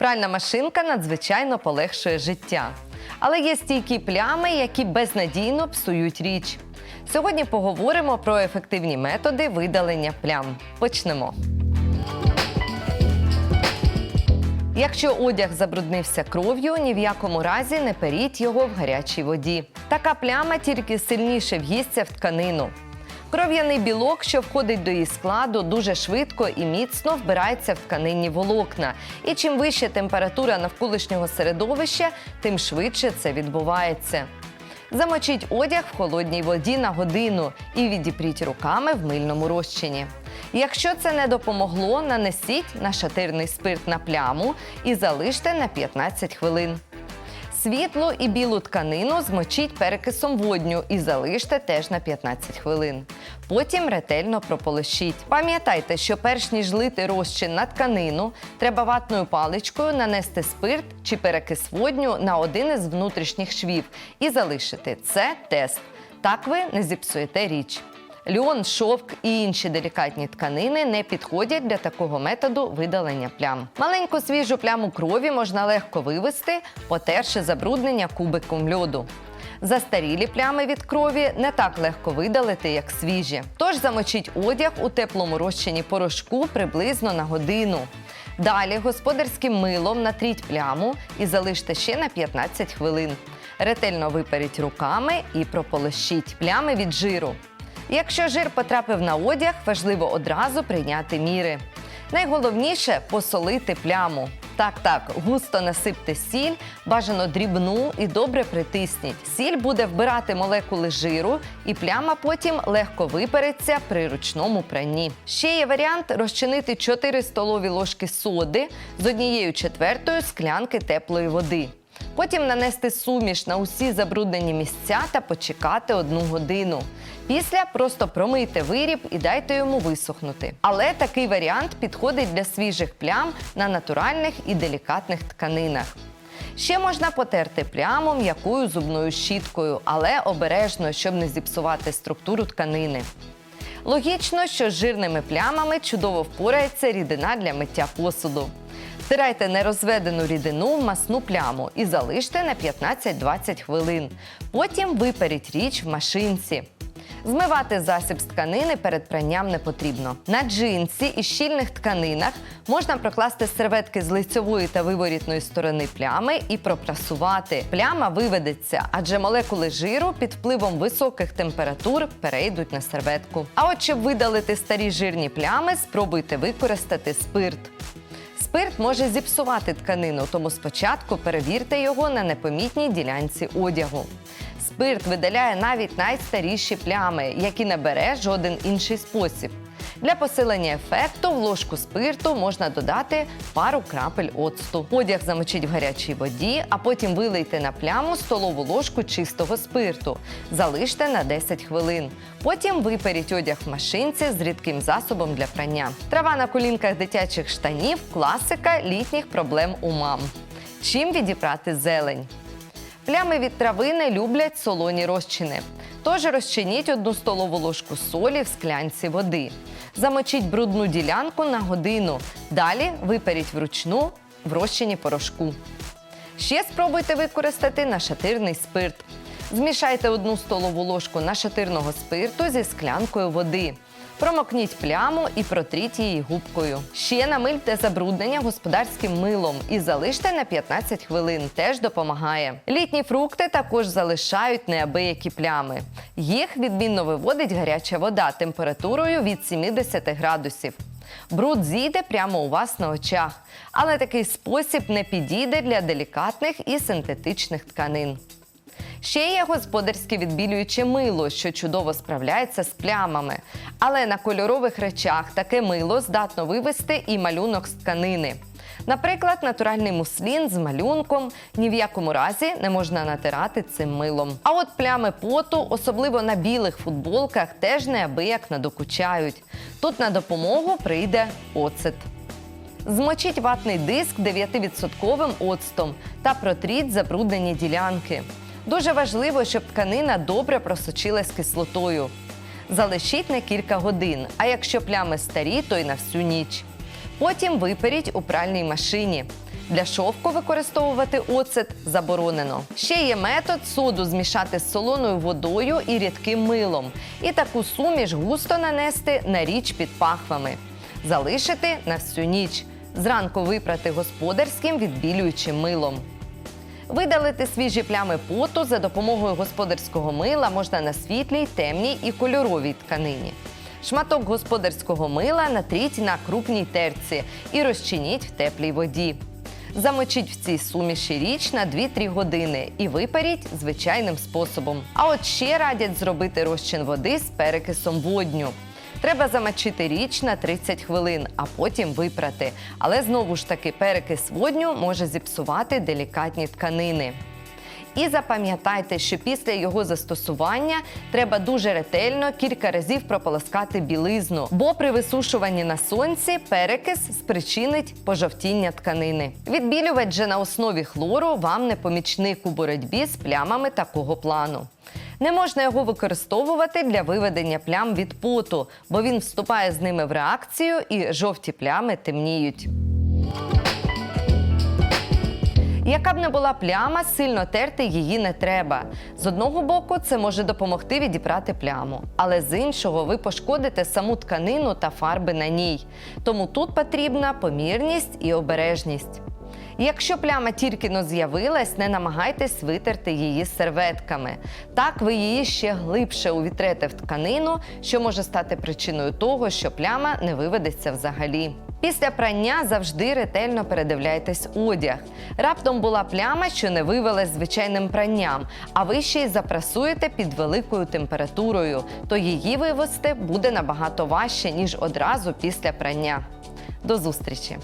Пральна машинка надзвичайно полегшує життя. Але є стійкі плями, які безнадійно псують річ. Сьогодні поговоримо про ефективні методи видалення плям. Почнемо. Якщо одяг забруднився кров'ю, ні в якому разі не періть його в гарячій воді. Така пляма тільки сильніше в'їсться в тканину. Кров'яний білок, що входить до її складу, дуже швидко і міцно вбирається в тканинні волокна. І чим вища температура навколишнього середовища, тим швидше це відбувається. Замочіть одяг в холодній воді на годину і відіпріть руками в мильному розчині. Якщо це не допомогло, нанесіть нашатирний спирт на пляму і залиште на 15 хвилин. Світлу і білу тканину змочіть перекисом водню і залиште теж на 15 хвилин. Потім ретельно прополощіть. Пам'ятайте, що перш ніж лити розчин на тканину, треба ватною паличкою нанести спирт чи перекис водню на один із внутрішніх швів і залишити. Це тест. Так ви не зіпсуєте річ. Льон, шовк і інші делікатні тканини не підходять для такого методу видалення плям. Маленьку свіжу пляму крові можна легко вивести, потерши забруднення кубиком льоду. Застарілі плями від крові не так легко видалити, як свіжі. Тож замочіть одяг у теплому розчині порошку приблизно на годину. Далі господарським милом натріть пляму і залиште ще на 15 хвилин. Ретельно виперіть руками і прополощіть плями від жиру. Якщо жир потрапив на одяг, важливо одразу прийняти міри. Найголовніше посолити пляму. Так, так, густо насипте сіль, бажано дрібну і добре притисніть. Сіль буде вбирати молекули жиру, і пляма потім легко випереться при ручному пранні. Ще є варіант розчинити 4 столові ложки соди з однією четвертою склянки теплої води. Потім нанести суміш на усі забруднені місця та почекати одну годину. Після просто промийте виріб і дайте йому висохнути. Але такий варіант підходить для свіжих плям на натуральних і делікатних тканинах. Ще можна потерти пляму м'якою зубною щіткою, але обережно, щоб не зіпсувати структуру тканини. Логічно, що з жирними плямами чудово впорається рідина для миття посуду. Стирайте нерозведену рідину в масну пляму і залиште на 15-20 хвилин. Потім виперіть річ в машинці. Змивати засіб з тканини перед пранням не потрібно. На джинсі і щільних тканинах можна прокласти серветки з лицьової та виворітної сторони плями і пропрасувати. Пляма виведеться, адже молекули жиру під впливом високих температур перейдуть на серветку. А от щоб видалити старі жирні плями, спробуйте використати спирт. Спирт може зіпсувати тканину, тому спочатку перевірте його на непомітній ділянці одягу. Спирт видаляє навіть найстаріші плями, які не бере жоден інший спосіб. Для посилення ефекту в ложку спирту можна додати пару крапель оцту. Одяг замочіть в гарячій воді, а потім вилийте на пляму столову ложку чистого спирту. Залиште на 10 хвилин. Потім виперіть одяг в машинці з рідким засобом для прання. Трава на колінках дитячих штанів класика літніх проблем у мам. Чим відібрати зелень? Плями від трави не люблять солоні розчини. Тож розчиніть одну столову ложку солі в склянці води. Замочіть брудну ділянку на годину. Далі виперіть вручну в розчині порошку. Ще спробуйте використати нашатирний спирт. Змішайте одну столову ложку нашатирного спирту зі склянкою води. Промокніть пляму і протріть її губкою. Ще намильте забруднення господарським милом і залиште на 15 хвилин. Теж допомагає. Літні фрукти також залишають неабиякі плями. Їх відмінно виводить гаряча вода температурою від 70 градусів. Бруд зійде прямо у вас на очах, але такий спосіб не підійде для делікатних і синтетичних тканин. Ще є господарське відбілююче мило, що чудово справляється з плямами. Але на кольорових речах таке мило здатно вивести і малюнок з тканини. Наприклад, натуральний муслін з малюнком ні в якому разі не можна натирати цим милом. А от плями поту, особливо на білих футболках, теж неабияк надокучають. Тут на допомогу прийде оцет. Змочіть ватний диск 9% оцтом та протріть забруднені ділянки. Дуже важливо, щоб тканина добре просочилась кислотою. Залишіть на кілька годин, а якщо плями старі, то й на всю ніч. Потім виперіть у пральній машині. Для шовку використовувати оцет заборонено. Ще є метод соду змішати з солоною водою і рідким милом. І таку суміш густо нанести на річ під пахвами. Залишити на всю ніч. Зранку випрати господарським відбілюючим милом. Видалити свіжі плями поту за допомогою господарського мила можна на світлій, темній і кольоровій тканині. Шматок господарського мила натріть на крупній терці і розчиніть в теплій воді. Замочіть в цій суміші річ на 2-3 години і випаріть звичайним способом. А от ще радять зробити розчин води з перекисом водню. Треба замочити річ на 30 хвилин, а потім випрати. Але знову ж таки перекис водню може зіпсувати делікатні тканини. І запам'ятайте, що після його застосування треба дуже ретельно кілька разів прополоскати білизну, бо при висушуванні на сонці перекис спричинить пожовтіння тканини. Відбілювач же на основі хлору вам не помічник у боротьбі з плямами такого плану. Не можна його використовувати для виведення плям від поту, бо він вступає з ними в реакцію і жовті плями темніють. Яка б не була пляма, сильно терти її не треба. З одного боку, це може допомогти відібрати пляму, але з іншого ви пошкодите саму тканину та фарби на ній. Тому тут потрібна помірність і обережність. Якщо пляма тільки но з'явилась, не намагайтесь витерти її серветками. Так ви її ще глибше увітрете в тканину, що може стати причиною того, що пляма не виведеться взагалі. Після прання завжди ретельно передивляйтесь одяг. Раптом була пляма, що не вивелась звичайним пранням, а ви ще й запрасуєте під великою температурою, то її вивести буде набагато важче, ніж одразу після прання. До зустрічі!